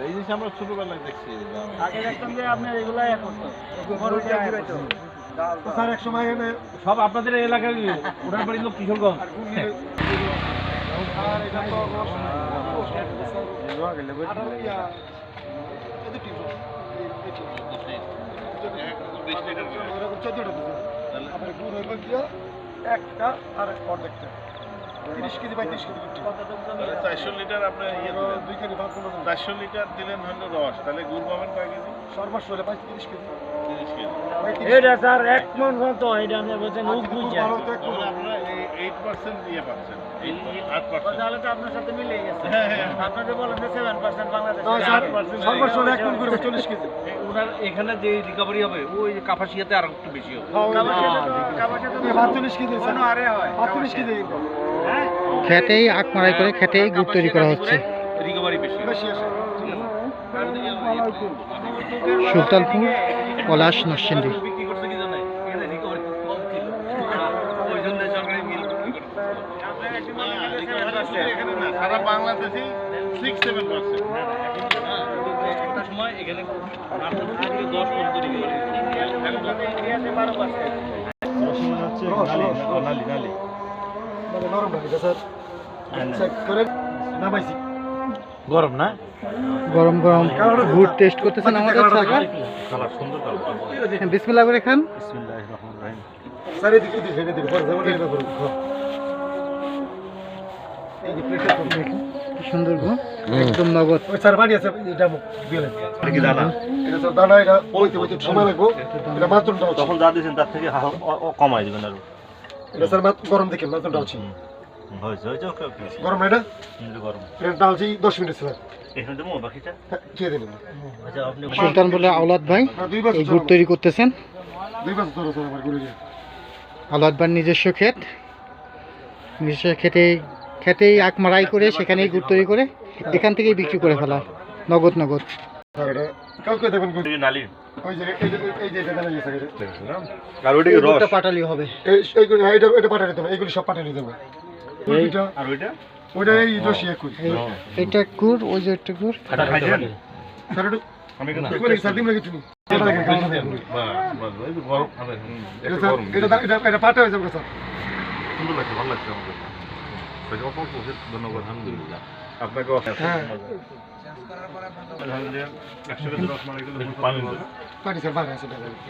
এই জিনিস আমরা ছোটবেলায় দেখছি আগে দেখতাম যে স্যার এক সময় সব আপনাদের এলাকার ওনার বাড়ি লোক কিশোরগঞ্জ চোদ্দটা দিচ্ছে আবার গুড় হইব গিয়া একটা আর অর্ধেকটা। তিরিশ কেজি বাই তিরিশ কেজি চারশো লিটার আপনার ইয়ে দুই কেজি করব চারশো লিটার দিলেন হলো রস। তাহলে গুড় পাবেন কয় কেজি? সর্বস্ব হলে তিরিশ কেজি। এটা স্যার এক মন মতো এটা আপনি বলছেন মণ। আপনারা এইট পার্সেন্ট পাচ্ছেন। তাহলে তো আপনার সাথে মিলে গেছে। হ্যাঁ, হ্যাঁ। আপনাদের বলেন যে সেভেন পার্সেন্ট বাংলাদেশ। এক মন করবে চল্লিশ কেজি। ওনার এখানে যে রিকভারি হবে ওই কাপাসিয়াতে আরও একটু বেশি হবে। আরে হয় কেজি খেতেই আখ মারাই করে খেতেই গুড় তৈরি করা হচ্ছে। রিকভারি বেশি হবে। বেশি আসে সুলতানপুর পলাশ নরসিংদী। সারা বাংলাদেশে সিক্স সেভেন পার্সেন্ট সময় এখানে দশ পর্যন্ত নালি নালি গরম না? গরম গরম। গুড় টেস্ট করতেছেন আমাদের সুন্দর। বিসমিল্লাহ করে খান। স্যার এদিকে এদিকে এদিকে পরে যাব এটা করুন এই যে প্লেটটা করুন কি সুন্দর একদম নগদ। ওই স্যার বাড়ি আছে এটা মুখ দিলেন কি দানা এটা স্যার দানা এটা বইতে বইতে সময় লাগবো। এটা মাত্রটা তখন যা দিয়েছেন তার থেকে কমাই দেবেন আর। এটা স্যার মাত্র গরম দেখে মাত্রটা হচ্ছে। হয়েছে হয়েছে ওকে ওকে গরম এটা? গরম। এটা ডালছি দশ মিনিট স্যার। হ্যাঁ, আচ্ছা আপনি সুলতান বলে আওলাদ ভাই দুই বছর এই গুড় তৈরি করতেছেন। দুই বছর ধরে স্যার আমার গুলি আওলাদ ভাই নিজস্ব ক্ষেত। নিজস্ব খেতে খেতেই আখ মারাই করে সেখানেই গুড় তৈরি করে এখান থেকেই বিক্রি করে ফেলা নগদ নগদ। পাটালি হবে। এটা এক ওই যে একটা আমি এটা পাঠা হয়ে স্যার সুন্দর লাগছে ভালো লাগছে ধন্যবাদ। আলহামদুলিল্লাহ। আপনাকে হ্যাঁ।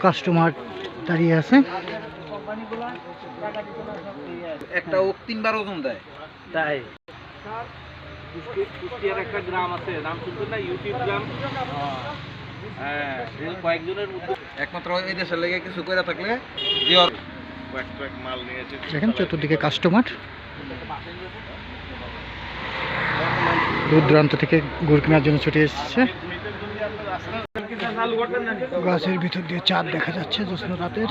কাস্টমার দাঁড়িয়ে আছে। একটা ওক তিনবার ওজন দেয়। তাই। কুষ্টিয়ার একটা গ্রাম আছে নাম শুনছেন না? ইউটিউব গ্রাম? হ্যাঁ কয়েকজনের একমাত্র এই দেশের লেগে কিছু করে থাকলে দেখেন চতুর্দিকে কাস্টমার দূর দূরান্ত থেকে গুড় কেনার জন্য ছুটে এসেছে। গাছের ভিতর দিয়ে চাঁদ দেখা যাচ্ছে জ্যোৎস্না রাতের।